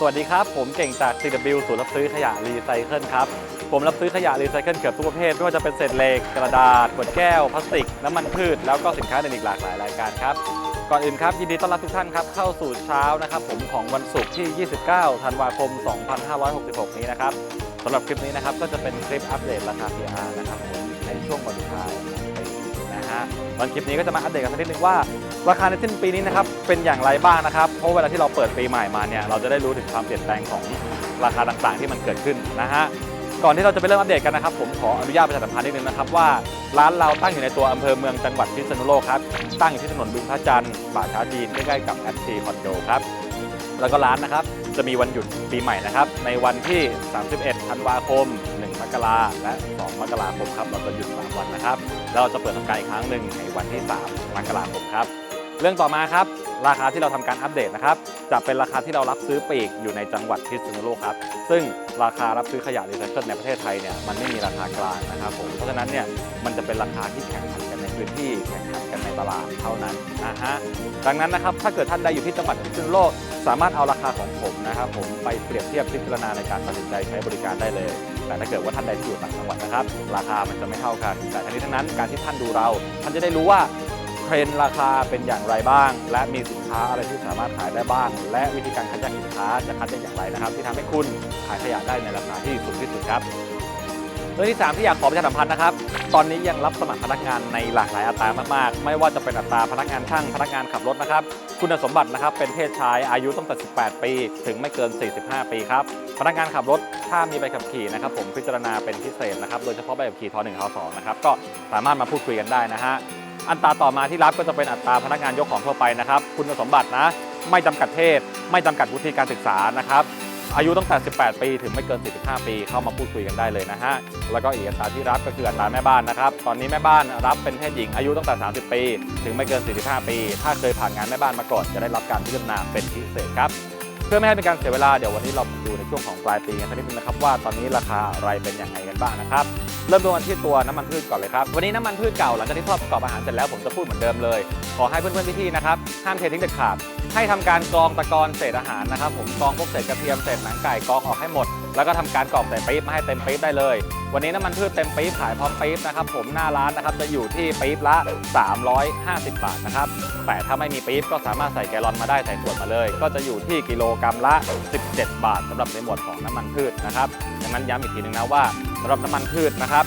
สวัสดีครับ ผมเก่งจาก CW ศูนย์รับซื้อขยะรีไซเคิลครับ ผมรับซื้อขยะรีไซเคิลเกือบทุกประเภท ไม่ว่าจะเป็นเศษเหล็ก กระดาษ ขวดแก้ว พลาสติก น้ำมันพืช แล้วก็สินค้าอื่นอีกหลากหลายรายการครับ ก่อนอื่นครับ ยินดีต้อนรับทุกท่านครับ เข้าสู่เช้านะครับ ผมของวันศุกร์ที่ 29 ธันวาคม 2566 นี้นะครับสำหรับคลิปนี้นะครับก็จะเป็นคลิปอัปเดตราคา PR นะครับผมในช่วงวันสุดท้าย นะฮะวันคลิปนี้ก็จะมาอัปเดตกันสักนิดนึงว่า ราคาในสิ้นปีนี้นะครับเป็นอย่างไรบ้างนะครับเพราะเวลาที่เราเปิดปีใหม่มาเนี่ยเราจะได้รู้ถึงความเปลี่ยนแปลงของราคาต่างๆ ที่มันเกิดขึ้นนะฮะก่อนที่เราจะไปเริ่มอัปเดตกันนะครับ ผมขออนุญาตประชาสัมพันธ์นิดนึงนะครับว่าร้านเราตั้งอยู่ในตัวอำเภอเมืองจังหวัดพิษณุโลกครับตั้งอยู่ที่ถนนบึงพระจันทร์ป่าช้าจีนใกล้ๆกับแอปซีคอนโดครับแล้วก็ร้านนะครับจะมีวันหยุดปีใหม่นะครับในวันที่ 31 ธันวาคม มกราและ 2 มกราคมครับ เราจะหยุด 3 วันนะครับ แล้วเราจะเปิดทำการอีกครั้งหนึ่งในวันที่ 3 มกราคมครับ เรื่องต่อมาครับ ราคาที่เราทำการอัปเดตนะครับ จะเป็นราคาที่เรารับซื้อปีกอยู่ในจังหวัดพิษณุโลกครับ ซึ่งราคารับซื้อขยะรีไซเคิลในประเทศไทยเนี่ย มันไม่มีราคากลางนะครับผม เพราะฉะนั้นเนี่ย มันจะเป็นราคาที่แข่งขันกันในพื้นที่แข่งขันกันในตลาดเท่านั้นนะฮะ ดังนั้นนะครับ ถ้าเกิดท่านใดอยู่ที่จังหวัดพิษณุโลก สามารถเอาราคาของผมนะครับผมไปเปรียบเทียบพิจารณาในการตัดสินใจใช้บริการได้เลย แต่ถ้าเกิดว่าท่านใดที่อยู่ต่างจังหวัดนะครับ ราคามันจะไม่เท่ากัน แต่ทั้งนี้ทั้งนั้นการที่ท่านดูเรา ท่านจะได้รู้ว่าเทรนราคาเป็นอย่างไรบ้าง และมีสินค้าอะไรที่สามารถขายได้บ้าง และวิธีการคัดแยกสินค้าจะคัดได้อย่างไรนะครับ ที่ทำให้คุณขายขยะได้ในราคาที่สูงที่สุดครับ เรื่องที่ 3 ที่อยากขอประชาสัมพันธ์นะครับ ตอนนี้ยังรับสมัครพนักงานในหลากหลายอัตรามากๆ ไม่ว่าจะเป็นอัตราพนักงานช่างพนักงานขับรถนะครับ คุณสมบัตินะครับเป็นเพศชายอายุตั้งแต่ 18 ปี ถึงไม่เกิน 45 ปีครับ พนักงานขับรถถ้ามีใบขับขี่นะครับผมพิจารณาเป็นพิเศษนะครับ โดยเฉพาะใบขับขี่ท1ท2นะครับ ก็สามารถมาพูดคุยกันได้นะฮะ อัตราต่อมาที่รับก็จะเป็นอัตราพนักงานยกของทั่วไปนะครับ คุณสมบัตินะ ไม่จำกัดเพศ ไม่จำกัดวุฒิการศึกษานะครับ อายุตั้งแต่ 18 ปี ถึงไม่เกิน 45 ปี เข้ามาพูดคุยกันได้เลยนะฮะ แล้วก็อีกอัตราที่รับก็คืออัตราแม่บ้านนะครับ ตอนนี้แม่บ้านรับเป็นเพศหญิงอายุตั้งแต่ 30 ปี ถึงไม่เกิน 45 ปี ถ้าเคยผ่านงานแม่บ้านมาก่อนจะได้รับการพิจารณาเป็นพิเศษครับ เพื่อไม่ให้เป็นการเสียเวลาเดี๋ยววันนี้เราดูในช่วงของปลายปีกันสักนิดนึงนะครับว่าตอนนี้ราคาอะไรเป็นอย่างไรกันบ้างนะครับเริ่มต้นกันที่ตัวน้ำมันพืชก่อนเลยครับวันนี้น้ำมันพืชเก่าหลังจากที่ทอดประกอบอาหารเสร็จแล้วผมจะพูดเหมือนเดิมเลย ขอให้เพื่อนๆพี่ๆนะครับห้ามเททิ้งเด็ดขาดให้ทำการกรองตะกอนเศษอาหารนะครับผมกรองพวกเศษกระเทียมเศษหนังไก่กรองออกให้หมด แล้วก็ทำการกรอกใส่ปี๊บมาให้เต็มปี๊บได้เลย วันนี้น้ำมันพืชเต็มปี๊บขายพร้อมปี๊บนะครับผมหน้าร้านนะครับจะอยู่ที่ปี๊บละ 350 บาทนะครับแต่ถ้าไม่มีปี๊บก็สามารถใส่แกลลอนมาได้ใส่ขวดมาเลย ก็จะอยู่ที่กิโลกรัมละ 17 บาทสำหรับในหมวดของน้ำมันพืชนะครับดังนั้นย้ำอีกทีหนึงนะว่าสำหรับน้ำมันพืชนะครับ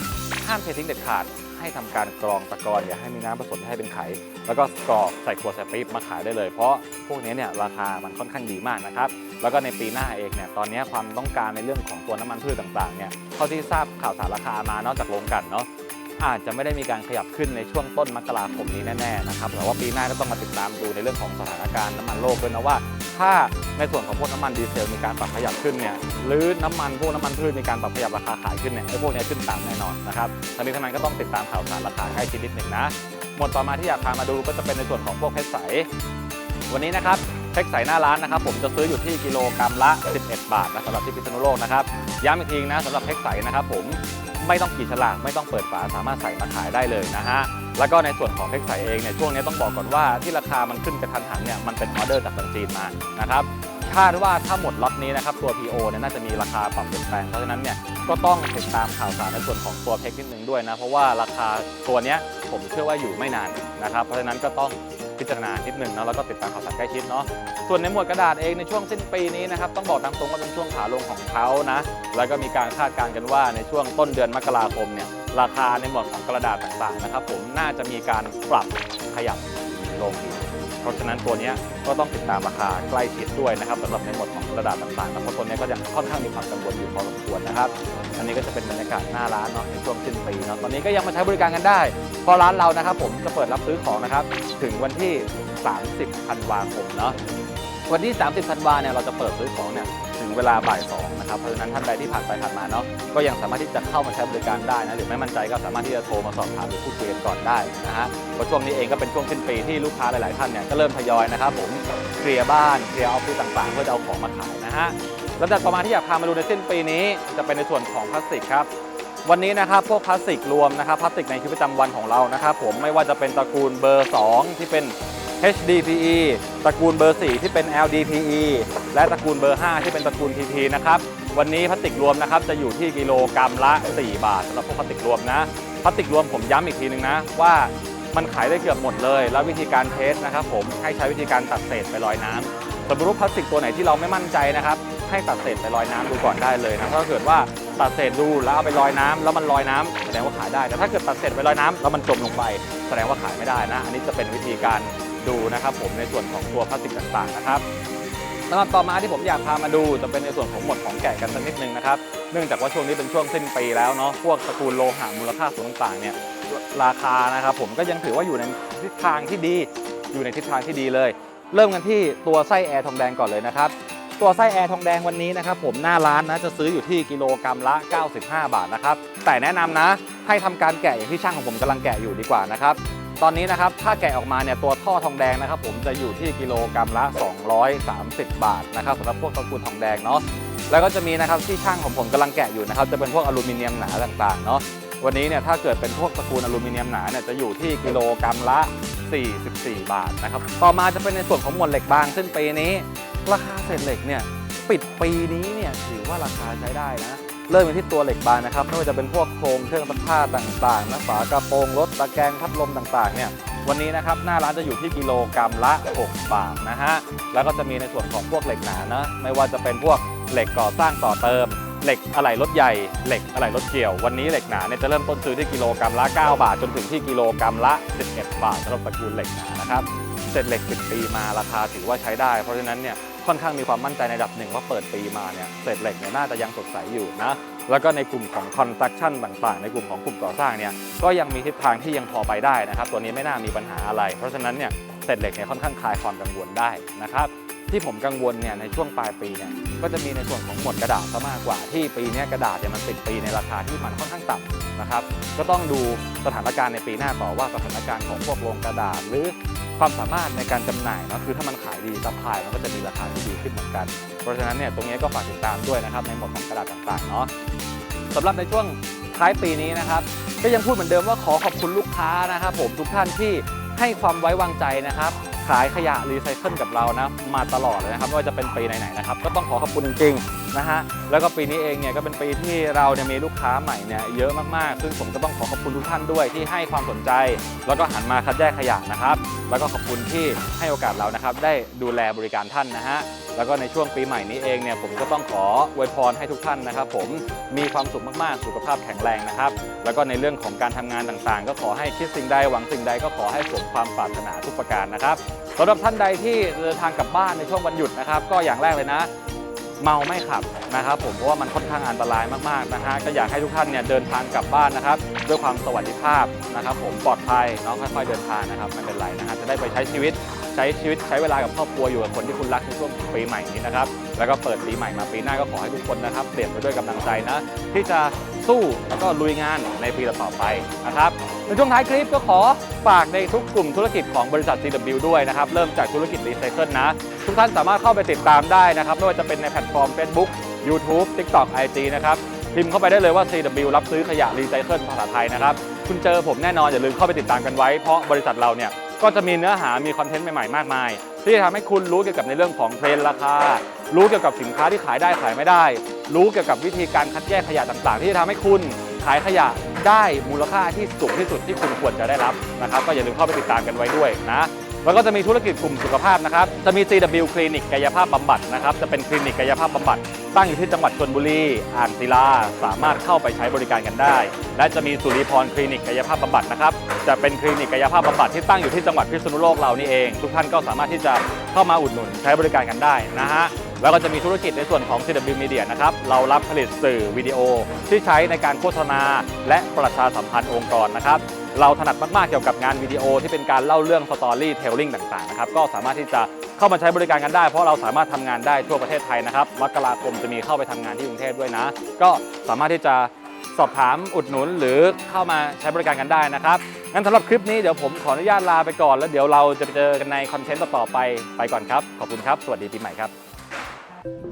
ห้ามเททิ้งเด็ดขาด ให้ทำการกรองตะกอนอย่าให้มีน้ำผสมให้เป็นไข แล้วก็กรอกใส่ขวดใส่ปี๊บมาขายได้เลย เพราะพวกนี้เนี่ยราคามันค่อนข้างดีมากนะครับแล้วก็ในปีหน้าเองเนี่ยตอนนี้ความต้องการในเรื่องของตัวน้ำมันพืชต่างๆเนี่ยเท่าที่ทราบข่าวสารราคามานอกจากโรงกันเนาะอาจจะไม่ได้มีการขยับขึ้นในช่วงต้นมกราคมนี้แน่ๆนะครับแต่ว่าปีหน้าก็ต้องมาติดตามดูในเรื่องของสถานการณ์น้ำมันโลกด้วยนะว่า ถ้าในส่วนของพวกน้ำมันดีเซลมีการปรับขยับขึ้นเนี่ยหรือน้ำมันพวกน้ำมันพืชมีการปรับขยับราคาขายขึ้นเนี่ยไอ้พวกนี้ขึ้นตามแน่นอนนะครับทั้งนี้ทั้งนั้นก็ต้องติดตามข่าวสารราคาใกล้ชิดนิดหนึ่งนะหมวดต่อมาที่อยากพามาดูก็จะเป็นในส่วนของพวกเพชรใสวันนี้นะครับ เพชรใสหน้าร้านนะครับผมจะซื้ออยู่ที่กิโลกรัมละ 11 บาทนะสำหรับที่พิษณุโลกนะครับย้ำอีกทีนะสำหรับเพชรใสนะครับผมไม่ต้องขีดฉลากไม่ต้องเปิดฝาสามารถใส่มาขายได้เลยนะฮะแล้วก็ในส่วนของเพชรใสเองเนี่ยช่วงนี้ต้องบอกก่อนว่าที่ราคามันขึ้นกระทันหันเนี่ยมันเป็นออเดอร์จากทางจีนมานะครับคาดว่าถ้าหมดล็อตนี้นะครับตัว PO เนี่ยน่าจะมีราคาปรับเปลี่ยนแปลงเพราะฉะนั้นเนี่ยก็ต้องติดตามข่าวสารในส่วนของตัวเพชรนิดนึงด้วยนะเพราะว่าราคาตัวเนี้ยผมเชื่อว่าอยู่ไม่นานนะครับเพราะฉะนั้นก็ต้อง พิจารณานิดหนึ่งนะแล้วก็ติดตามข่าวสารใกล้ชิดเนาะส่วนในหมวดกระดาษเองในช่วงสิ้นปีนี้นะครับต้องบอกตามตรงว่าเป็นช่วงขาลงของเขานะแล้วก็มีการคาดการณ์กันว่าในช่วงต้นเดือนมกราคมเนี่ยราคาในหมวดของกระดาษต่างๆนะครับผมน่าจะมีการปรับขยับลง เพราะฉะนั้นตัวนี้ก็ต้องติดตามราคาใกล้ชิดด้วยนะครับสำหรับในหมวดของกระดาษต่างๆนะเพราะตัวนี้ก็จะค่อนข้างมีความกังวลอยู่พอสมควรนะครับ อันนี้ก็จะเป็นบรรยากาศหน้าร้านเนาะในช่วงสิ้นปีเนาะตอนนี้ก็ยังมาใช้บริการกันได้ เพราะร้านเรานะครับ ผมจะเปิดรับซื้อของนะครับถึงวันที่ 30ธันวาคมเนาะวันที่ 30ธันวาเนี่ยเราจะเปิดซื้อของเนี่ย เวลาบ่าย2นะครับเพราะฉะนั้นท่านใดที่ผ่านไปผ่านมาเนาะก็ยังสามารถที่จะเข้ามาใช้บริการได้นะหรือไม่มั่นใจก็สามารถที่จะโทรมาสอบถามหรือพูดคุยกันก่อนได้นะฮะเพราะช่วงนี้เองก็เป็นช่วงสิ้นปีที่ลูกค้าหลาย ๆ ท่านเนี่ยก็เริ่มทยอยนะครับผมเคลียร์บ้านเคลียร์ออฟฟิศต่าง ๆ เพื่อจะเอาของมาขายนะฮะลำดับต่อมาที่อยากพามาดูในสิ้นปีนี้ จะเป็นในส่วนของพลาสติกครับวันนี้นะครับพวกพลาสติกรวมนะครับพลาสติกในชีวิตประจำวันของเรานะครับผมไม่ว่าจะเป็นตระกูลเบอร์ 2 ที่เป็น HDPE ตระกูลเบอร์ 4 ที่เป็น LDPE และตระกูลเบอร์ 5 ที่เป็นตระกูล PP นะครับ วันนี้พลาสติกรวมนะครับจะอยู่ที่กิโลกรัมละ 4 บาทสำหรับพวกพลาสติกรวมนะ พลาสติกรวมผมย้ำอีกทีนึงนะว่ามันขายได้เกือบหมดเลย แล้ววิธีการเทสนะครับผมให้ใช้วิธีการตัดเศษไปลอยน้ำสมมติว่าพลาสติกตัวไหนที่เราไม่มั่นใจนะครับ ให้ตัดเศษไปลอยน้ำดูก่อนได้เลยนะถ้าเกิดว่าตัดเศษดูแล้วเอาไปลอยน้ำแล้วมันลอยน้ำแสดงว่าขายได้แต่ถ้าเกิดตัดเศษไปลอยน้ำแล้วมันจมลงไป แสดงว่าขายไม่ได้นะ อันนี้จะเป็นวิธีการดูนะครับผมในส่วนของตัวพลาสติกต่างๆนะครับสำหรับต่อมาที่ผมอยากพามาดูจะเป็นในส่วนของหมวดของแกะกันสักนิดนึงนะครับ เนื่องจากว่าช่วงนี้เป็นช่วงสิ้นปีแล้วเนาะพวกตระกูลโลหะมูลค่าสูงต่างๆเนี่ยราคานะครับผมก็ยังถือว่าอยู่ในทิศทางที่ดี อยู่ในทิศทางที่ดีเลย เริ่มกันที่ตัวไส้แอร์ทองแดงก่อนเลยนะครับ ตัวไส้แอร์ทองแดงวันนี้นะครับผมหน้าร้านนะจะซื้ออยู่ที่กิโลกรัมละ 95 บาทนะครับแต่แนะนำนะ ให้ทำการแกะอย่างที่ช่างของผมกำลังแกะอยู่ดีกว่านะครับตอนนี้นะครับถ้าแกะออกมาเนี่ยตัวท่อทองแดงนะครับผมจะอยู่ที่กิโลกรัมละ 230 บาทนะครับสำหรับพวกตระกูลทองแดงเนาะแล้วก็จะมีนะครับที่ช่างของผมกำลังแกะอยู่นะครับจะเป็นพวกอลูมิเนียมหนาต่างๆเนาะ วันนี้เนี่ยถ้าเกิดเป็นพวกตระกูลอลูมิเนียมหนาเนี่ยจะอยู่ที่กิโลกรัมละ 44 บาทนะครับต่อมาจะเป็นในส่วนของมวลเหล็กบาง ซึ่งปีนี้ ราคาเศษเหล็กเนี่ยปิดปีนี้เนี่ยถือว่าราคาใช้ได้นะเริ่มกันที่ตัวเหล็กบางนะครับไม่ว่าจะเป็นพวกโครงเครื่องซักผ้าต่างๆนะฝากระโปรงรถตะแกรงพัดลมต่างๆเนี่ยวันนี้นะครับหน้าร้านจะอยู่ที่กิโลกรัมละ 6 บาทนะฮะแล้วก็จะมีในส่วนของพวกเหล็กหนานะไม่ว่าจะเป็นพวกเหล็กก่อสร้างต่อเติม เหล็กอะไหล่รถใหญ่เหล็กอะไหล่รถเกี่ยว วันนี้เหล็กหนาเนี่ยจะเริ่มต้นซื้อที่กิโลกรัมละ 9 บาท จนถึงที่กิโลกรัมละ 11 บาทสำหรับตระกูลเหล็กหนานะครับเศษเหล็ก 10 ปีมาราคาถือว่าใช้ได้ เพราะฉะนั้นเนี่ยค่อนข้างมีความมั่นใจในระดับหนึ่งว่าเปิดปีมาเนี่ยเศษเหล็กเนี่ยน่าจะยังสดใสอยู่นะแล้วก็ในกลุ่มของ construction ต่างๆ ในกลุ่มของกลุ่มก่อสร้างเนี่ยก็ยังมีทิศทางที่ยังพอไปได้นะครับ ตัวนี้ไม่น่ามีปัญหาอะไร เพราะฉะนั้นเนี่ยเศษเหล็กเนี่ยค่อนข้างคลายความกังวลได้นะครับ ที่ผมกังวลเนี่ยในช่วงปลายปีเนี่ยก็จะมีในส่วนของหมวดกระดาษซะมากกว่าที่ปีนี้กระดาษเนี่ยมันติดปีในราคาที่มันค่อนข้างต่ำนะครับก็ต้องดูสถานการณ์ในปีหน้าต่อว่าสถานการณ์ของพวกโรงกระดาษ หรือความสามารถในการจำหน่ายนะคือถ้ามันขายดีซัพพลายมันก็จะมีราคาที่ดีขึ้นเหมือนกัน เพราะฉะนั้นเนี่ยตรงนี้ก็ฝากติดตามด้วยนะครับในหมวดของกระดาษต่างๆเนาะสำหรับในช่วงท้ายปีนี้นะครับก็ยังพูดเหมือนเดิมว่าขอขอบคุณลูกค้านะครับผมทุกท่านที่ให้ความไว้วางใจนะครับ ขายขยะรีไซเคิลกับเรานะมาตลอดเลยนะครับไม่ว่าจะเป็นปีไหนๆนะครับก็ต้องขอขอบคุณจริงนะฮะแล้วก็ปีนี้เองเนี่ยก็เป็นปีที่เราเนี่ยมีลูกค้าใหม่เนี่ยเยอะมากๆ ซึ่งผมก็ต้องขอขอบคุณทุกท่านด้วยที่ให้ความสนใจ แล้วก็หันมาคัดแยกขยะนะครับ แล้วก็ขอบคุณที่ให้โอกาสเรานะครับได้ดูแลบริการท่านนะฮะแล้วก็ในช่วงปีใหม่นี้เองเนี่ยผมก็ต้องขออวยพรให้ทุกท่านนะครับ ผมมีความสุขมากๆ สุขภาพแข็งแรงนะครับ แล้วก็ในเรื่องของการทำงานต่างๆ ก็ขอให้คิดสิ่งใดหวังสิ่งใดก็ขอให้สมความปรารถนาทุกประการนะครับสำหรับท่านใดที่เดินทางกลับบ้านในช่วงวันหยุดนะครับ ก็อย่างแรกเลยนะ เมาไม่ขับนะครับ ผมเพราะว่ามันค่อนข้างอันตรายมากๆนะฮะก็อยากให้ทุกท่านเนี่ยเดินทางกลับบ้านนะครับ ด้วยความสวัสดิภาพนะครับ ผมปลอดภัยเนาะค่อย ๆ เดินทางนะครับไม่เป็นไรนะฮะจะได้ไปใช้ชีวิตใช้ชีวิตใช้เวลากับครอบครัวอยู่กับคนที่คุณรักในช่วงปีใหม่นี้นะครับ แล้วก็เปิดปีใหม่มาปีหน้าก็ขอให้ทุกคนนะครับเปลี่ยนไปด้วยกำลังใจนะ ที่จะสู้แล้วก็ลุยงานในปีต่อไปนะครับในช่วงท้ายคลิปก็ขอฝากในทุกกลุ่มธุรกิจของบริษัท CW ด้วยนะครับ เริ่มจากธุรกิจรีไซเคิลนะ ทุกท่านสามารถเข้าไปติดตามได้นะครับ ไม่ว่าจะเป็นในแพลตฟอร์ม Facebook YouTube TikTok IG นะครับ พิมพ์เข้าไปได้เลยว่า CW รับซื้อขยะรีไซเคิลภาษาไทยนะครับ คุณเจอผมแน่นอนอย่าลืมเข้าไปติดตามกันไว้ เพราะบริษัทเราเนี่ยก็จะมีเนื้อหามีคอนเทนต์ใหม่ๆมากมาย ที่จะทำให้คุณรู้เกี่ยวกับในเรื่องของเทรนด์ราคา รู้เกี่ยวกับสินค้าที่ขายได้ขายไม่ได้ รู้เกี่ยวกับวิธีการคัดแยกขยะต่างๆ ที่จะทำให้คุณขายขยะได้มูลค่าที่สูงที่สุดที่คุณควรจะได้รับนะครับก็อย่าลืมเข้าไปติดตามกันไว้ด้วยนะแล้วก็จะมีธุรกิจกลุ่มสุขภาพนะครับจะมี CW คลินิกกายภาพบำบัดนะครับจะเป็นคลินิกกายภาพบำบัด ตั้งอยู่ที่จังหวัดชลบุรี อ่างศิลา สามารถเข้าไปใช้บริการกันได้ และจะมีสุริพรคลินิกกายภาพบำบัดนะครับ จะเป็นคลินิกกายภาพบำบัดที่ตั้งอยู่ที่จังหวัดพิษณุโลกเรานี่เอง ทุกท่านก็สามารถที่จะเข้ามาอุดหนุนใช้บริการกันได้นะฮะ แล้วก็จะมีธุรกิจในส่วนของ CW Media นะครับ เรารับผลิตสื่อวิดีโอที่ใช้ในการโฆษณา และประชาสัมพันธ์องค์กรนะครับ เราถนัดมากๆเกี่ยวกับงานวิดีโอที่เป็นการเล่าเรื่องสตอรี่เทลลิ่งต่างๆนะครับก็สามารถที่จะเข้ามาใช้บริการกันได้ เพราะเราสามารถทำงานได้ทั่วประเทศไทยนะครับมกราคมจะมีเข้าไปทำงานที่กรุงเทพด้วยนะ ก็สามารถที่จะสอบถามอุดหนุนหรือเข้ามาใช้บริการกันได้นะครับงั้นสำหรับคลิปนี้เดี๋ยวผมขออนุญาตลาไปก่อน แล้วเดี๋ยวเราจะไปเจอกันในคอนเทนต์ต่อๆไปไปก่อนครับ ขอบคุณครับ สวัสดีปีใหม่ครับ